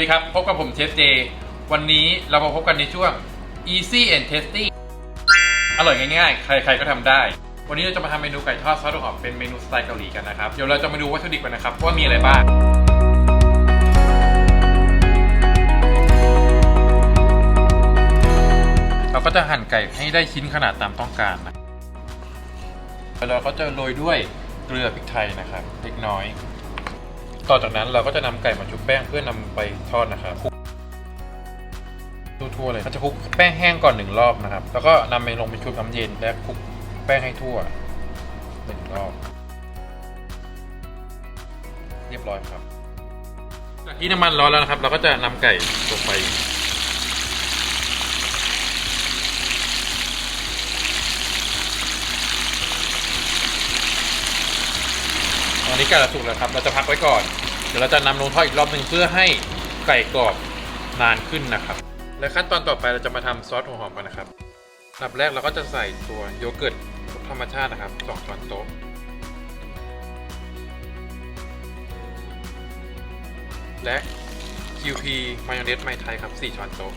ดีครับ พบกับผมเชฟเจ วันนี้เรามาพบกันในช่วง easy and tasty อร่อยง่ายๆ ใครๆก็ทำได้ วันนี้เราจะมาทำเมนูไก่ทอดซอสถั่วหอมเป็นเมนูสไตล์เกาหลีกันนะครับ เดี๋ยวเราจะมาดูวัตถุดิบกันนะครับ ว่ามีอะไรบ้างเราก็จะหั่นไก่ให้ได้ชิ้นขนาดตามต้องการนะแล้วเราก็จะโรยด้วยเกลือพริกไทยนะครับ เล็กน้อย ต่อจากนั้นเราก็จะนำไก่มาชุบแป้งเพื่อนำไปทอดนะครับคลุกทั่วๆเลยเราจะคลุกแป้งแห้งก่อนหนึ่งรอบนะครับ แล้วก็นำไปลงไปชุบน้ำเย็นและคลุกแป้งให้ทั่วหนึ่งรอบ เรียบร้อยครับจากที่น้ำมันร้อนแล้วนะครับ เราก็จะนำไก่ลงไป นี้ไก่เราสุกแล้วครับ เราจะพักไว้ก่อน เดี๋ยวเราจะนำลงทอดอีกรอบหนึ่งเพื่อให้ไก่กรอบนานขึ้นนะครับ และขั้นตอนต่อไปเราจะมาทำซอสหัวหอมกันนะครับอันดับแรกเราก็จะใส่ตัวโยเกิร์ตธรรมชาตินะครับ2ช้อนโต๊ะและ QP มายองเนสไมไทยครับ 4 ช้อนโต๊ะ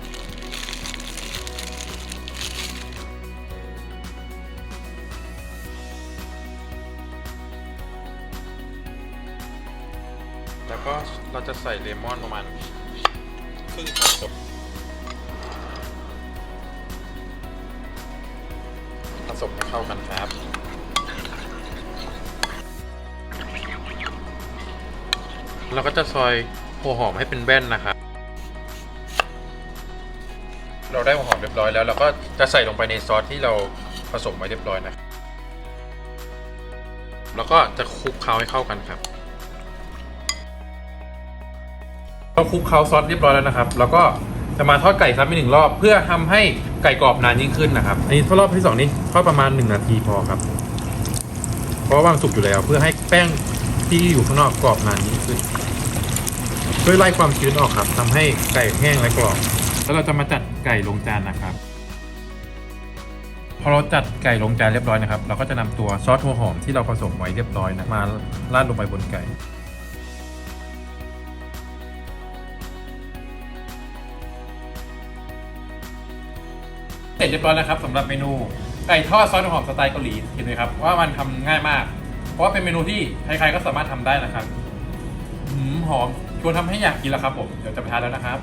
แล้วก็เราจะใส่เลมอนประมาณครึ่งช้อนโต๊ะผสมให้เข้ากันครับ เราก็จะซอยหัวหอมให้เป็นแว่นนะครับ เราได้หัวหอมเรียบร้อยแล้วเราก็จะใส่ลงไปในซอสที่เราผสมไว้เรียบร้อยนะ แล้วก็จะคลุกเคล้าให้เข้ากันครับ เราคลุกเคล้าซอสเรียบร้อยแล้วนะครับ แล้วก็จะมาทอดไก่ซ้ำอีกหนึ่งรอบ เพื่อทำให้ไก่กรอบนานยิ่งขึ้นนะครับ อันนี้ทอดรอบที่สองนี้ทอดประมาณ1นาทีพอครับ เพราะว่ามันสุกอยู่แล้ว เพื่อให้แป้งที่อยู่ข้างนอกกรอบนานยิ่งขึ้นช่วยไล่ความชื้นออกครับทำให้ไก่แห้งและกรอบ แล้วเราจะมาจัดไก่ลงจานนะครับพอเราจัดไก่ลงจานเรียบร้อยนะครับ เราก็จะนำตัวซอสหัวหอมที่เราผสมไว้เรียบร้อยนะมาราดลงไปบนไก่ ร็จเรียบร้อยแล้วครับสำหรับเมนูไก่ทอดซอสหอมสไตล์เกาหลีเห็นไหมครับว่ามันทำง่ายมาก เพราะว่าเป็นเมนูที่ใครๆก็สามารถทำได้นะครับหอมชวนทำให้อยากกินแล้วครับผมเดี๋ยวจะไปทานแล้วนะครับ